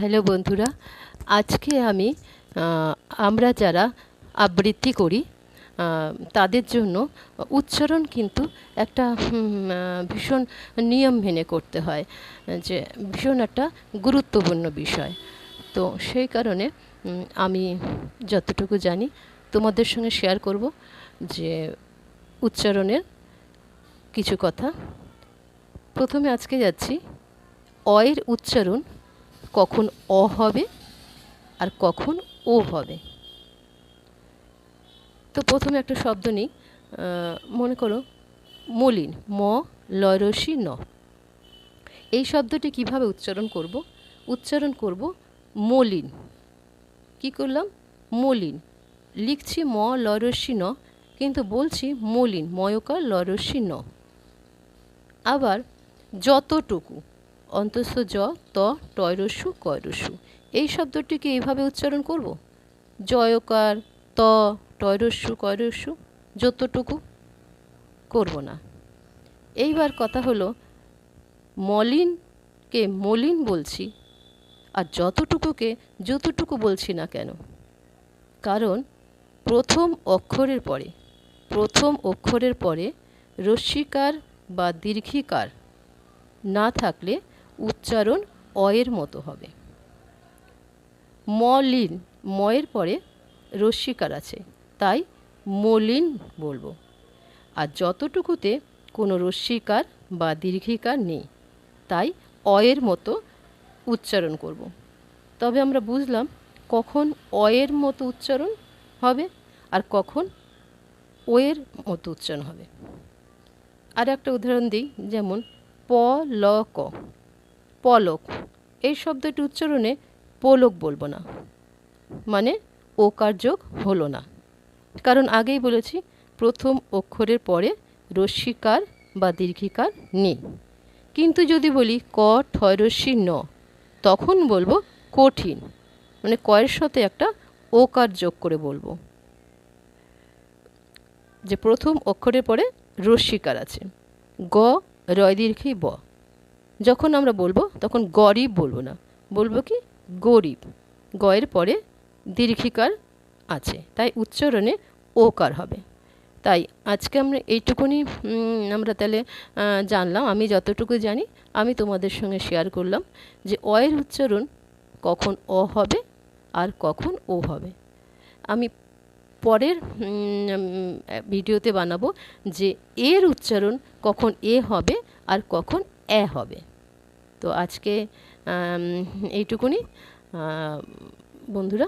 Hello বন্ধুরা, আজকে আমি আমরা যারা আবৃত্তি করি তাদের জন্য উচ্চারণ কিন্তু একটা ভীষণ নিয়ম মেনে করতে হয়, যে ভীষণ একটা গুরুত্বপূর্ণ বিষয়। তো সেই কারণে আমি যতটুকু জানি তোমাদের সঙ্গে শেয়ার করব যে উচ্চারণের কিছু কথা। প্রথমে আজকে যাচ্ছি, অয়ের উচ্চারণ কখন অ হবে আর কখন ও হবে। তো প্রথমে একটা শব্দ নিই মনে করো, মলিন, ম লয়রসি ন। এই শব্দটি কীভাবে উচ্চারণ করব? উচ্চারণ করব মলিন। কি করলাম? মলিন। লিখছি ম লয়রসি ন, কিন্তু বলছি মলিন ময়কার লয়রসি ন। আবার যতটুকু অন্তস্থ জ ত টয়রস্যু কয়রস্যু এই শব্দটিকে এইভাবে উচ্চারণ করব? জয়কার, ত টয়রস্যু কয়রস্যু যতটুকু করব না। এইবার কথা হলো, মলিনকে মলিন বলছি, আর যতটুকুকে যতটুকু বলছি না কেন? কারণ প্রথম অক্ষরের পরে, প্রথম অক্ষরের পরে রস্যিকার বা দীর্ঘিকার না থাকলে উচ্চারণ অয়ের মতো হবে। মলিন, ময়ের পরে রস্যিকার আছে, তাই মলিন বলব। আর যতটুকুতে কোনো রস্যিকার বা দীর্ঘিকার নেই, তাই অয়ের মতো উচ্চারণ করব। তবে আমরা বুঝলাম কখন অয়ের মতো উচ্চারণ হবে আর কখন ওয়ের মতো উচ্চারণ হবে। আর একটা উদাহরণ দিই, যেমন প, ল, ক। পলক। এই শব্দটি উচ্চারণে পোলক বলব না। মানে ওকার যোগ হলো না। কারণ আগেই বলেছি, প্রথম অক্ষরের পরে রশ্মিকার বা দীর্ঘিকার নেই। কিন্তু যদি বলি ক ঠয়রস্যি ন, তখন বলব কঠিন। মানে কয়ের সাথে একটা ওকার যোগ করে বলব। যে প্রথম অক্ষরের পরে রশ্মিকার আছে। গ, রয় দীর্ঘই ব। যখন আমরা বলব, তখন গরিব বলব না। বলব কি? গরিব। গয়ের পরে দীর্ঘিকার আছে। তাই উচ্চারণে ওকার হবে। তাই আজকে আমরা এইটুকুনি আমরা তাহলে জানলাম। আমি যতটুকু জানি, আমি তোমাদের সঙ্গে শেয়ার করলাম যে অয়ের উচ্চারণ কখন অ হবে আর কখন ও হবে। আমি পরের ভিডিওতে বানাবো যে এর উচ্চারণ কখন এ হবে আর কখন এ হবে। তো আজকে এইটুকুনি। বন্ধুরা।